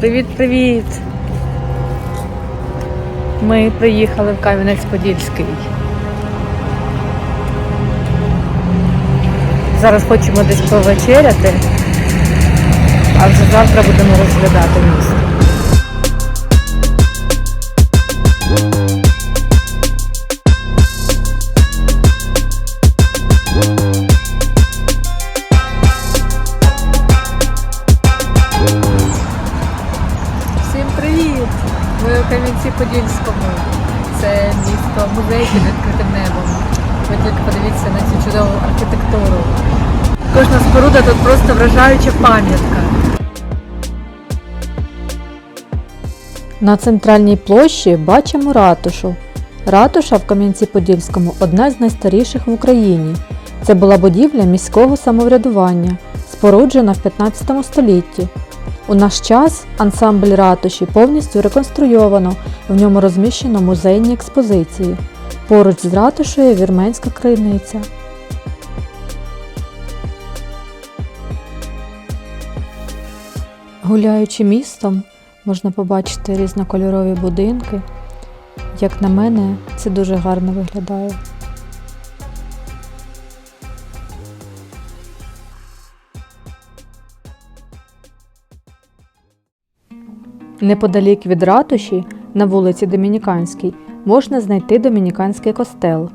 Привіт-привіт! Ми приїхали в Кам'янець-Подільський. Зараз хочемо десь повечеряти, а вже завтра будемо розглядати місто. Це місто музей під відкритим небом. Ви тільки подивіться на цю чудову архітектуру. Кожна споруда тут просто вражаюча пам'ятка. На центральній площі бачимо ратушу. Ратуша в Кам'янці-Подільському одна з найстаріших в Україні. Це була будівля міського самоврядування, споруджена в 15 столітті. У наш час ансамбль ратуші повністю реконструйовано, в ньому розміщено музейні експозиції. Поруч з ратушею вірменська криниця. Гуляючи містом, можна побачити різнокольорові будинки. Як на мене, це дуже гарно виглядає. Неподалік від ратуші, на вулиці Домініканській, можна знайти Домініканський костел,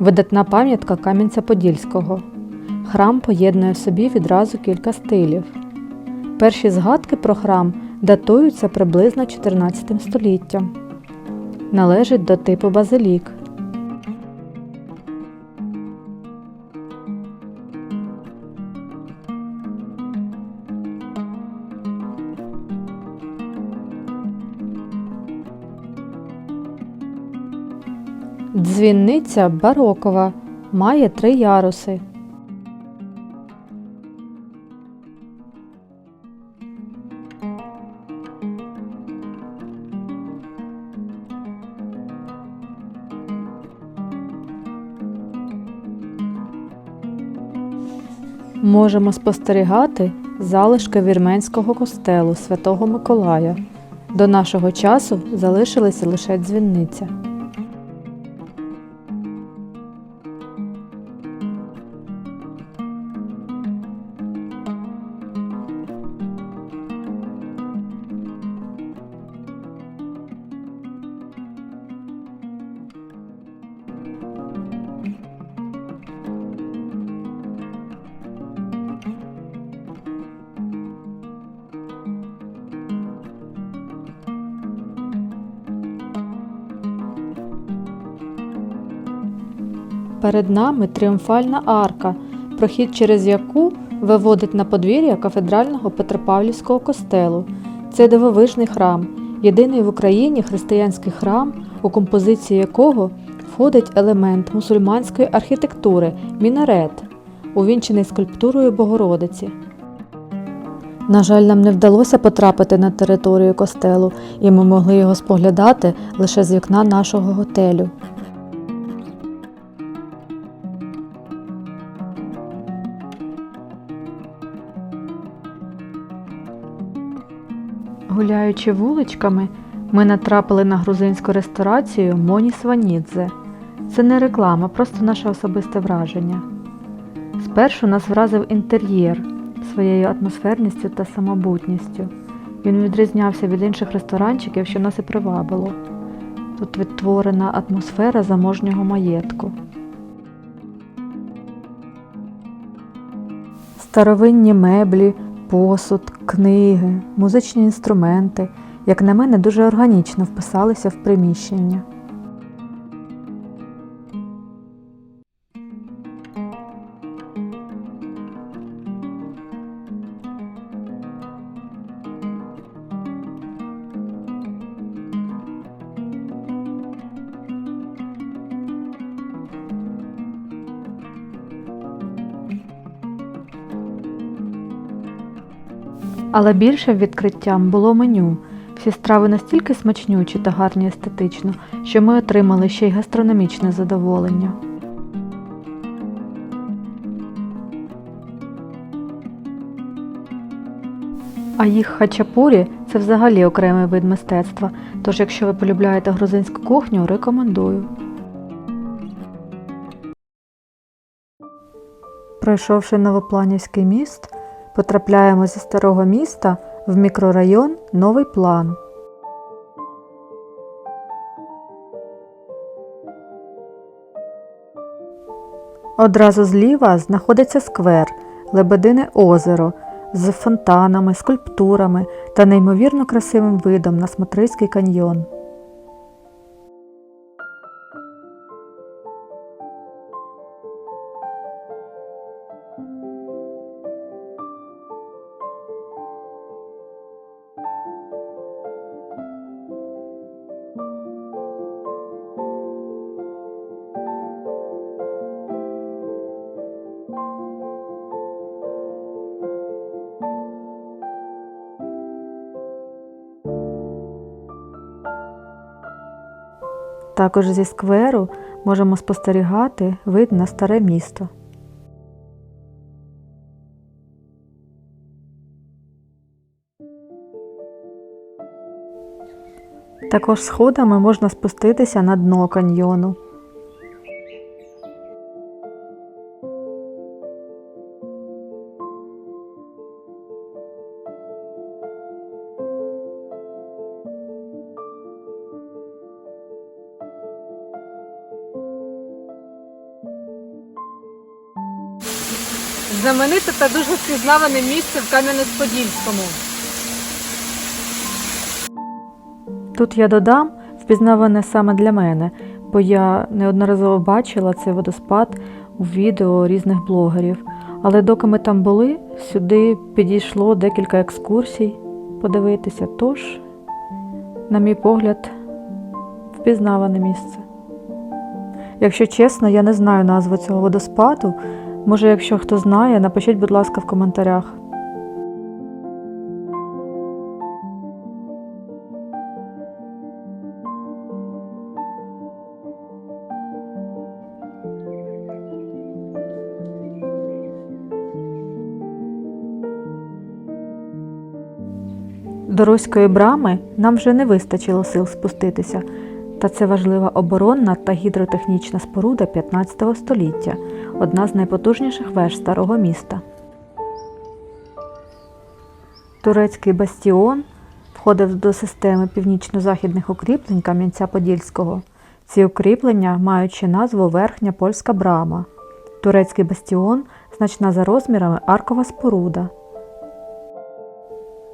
видатна пам'ятка Кам'янця-Подільського. Храм поєднує в собі відразу кілька стилів. Перші згадки про храм датуються приблизно 14 століттям. Належить до типу базилік. Дзвінниця барокова, має три яруси. Можемо спостерігати залишки вірменського костелу Святого Миколая. До нашого часу залишилася лише дзвінниця. Перед нами тріумфальна арка, прохід через яку виводить на подвір'я кафедрального Петропавлівського костелу. Це дивовижний храм, єдиний в Україні християнський храм, у композиції якого входить елемент мусульманської архітектури мінарет, увінчений скульптурою Богородиці. На жаль, нам не вдалося потрапити на територію костелу, і ми могли його споглядати лише з вікна нашого готелю. Гуляючи вуличками, ми натрапили на грузинську ресторацію Моні Сванідзе. Це не реклама, просто наше особисте враження. Спершу нас вразив інтер'єр своєю атмосферністю та самобутністю. Він відрізнявся від інших ресторанчиків, що нас і привабило. Тут відтворена атмосфера заможнього маєтку. Старовинні меблі, посуд, книги, музичні інструменти, як на мене, дуже органічно вписалися в приміщення. Але більшим відкриттям було меню. Всі страви настільки смачнючі та гарні естетично, що ми отримали ще й гастрономічне задоволення. А їх хачапурі це взагалі окремий вид мистецтва. Тож, якщо ви полюбляєте грузинську кухню, рекомендую. Пройшовши Новопланівський міст, потрапляємо зі старого міста в мікрорайон Новий План. Одразу зліва знаходиться сквер, Лебедине озеро з фонтанами, скульптурами та неймовірно красивим видом на Смотрийський каньйон. Також зі скверу можемо спостерігати вид на старе місто. Також сходами можна спуститися на дно каньйону. Знамените та дуже впізнаване місце в Кам'янець-Подільському. Тут я додам впізнаване саме для мене, бо я неодноразово бачила цей водоспад у відео різних блогерів. Але доки ми там були, сюди підійшло декілька екскурсій подивитися. Тож, на мій погляд, впізнаване місце. Якщо чесно, я не знаю назви цього водоспаду. Може, якщо хто знає, напишіть, будь ласка, в коментарях. До Руської брами нам вже не вистачило сил спуститися, та це важлива оборонна та гідротехнічна споруда 15 століття, одна з найпотужніших веж старого міста. Турецький бастіон входив до системи північно-західних укріплень Кам'янця-Подільського. Ці укріплення ще назву Верхня Польська брама. Турецький бастіон значна за розмірами аркова споруда.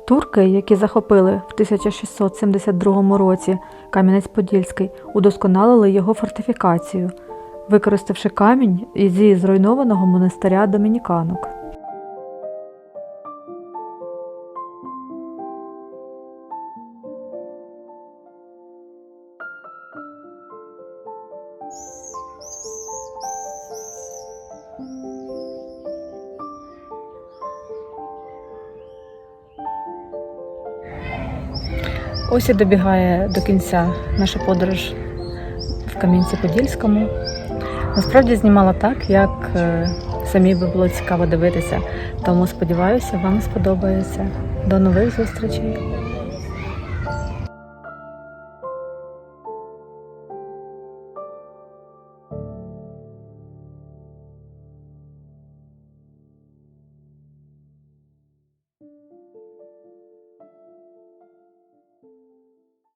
Турки, які захопили в 1672 році Кам'янець-Подільський, удосконалили його фортифікацію, використавши камінь зі зруйнованого монастиря домініканок. Ось і добігає до кінця наша подорож в Кам'янці-Подільському. Насправді знімала так, як е, самі би було цікаво дивитися. Тому сподіваюся, вам сподобається. До нових зустрічей!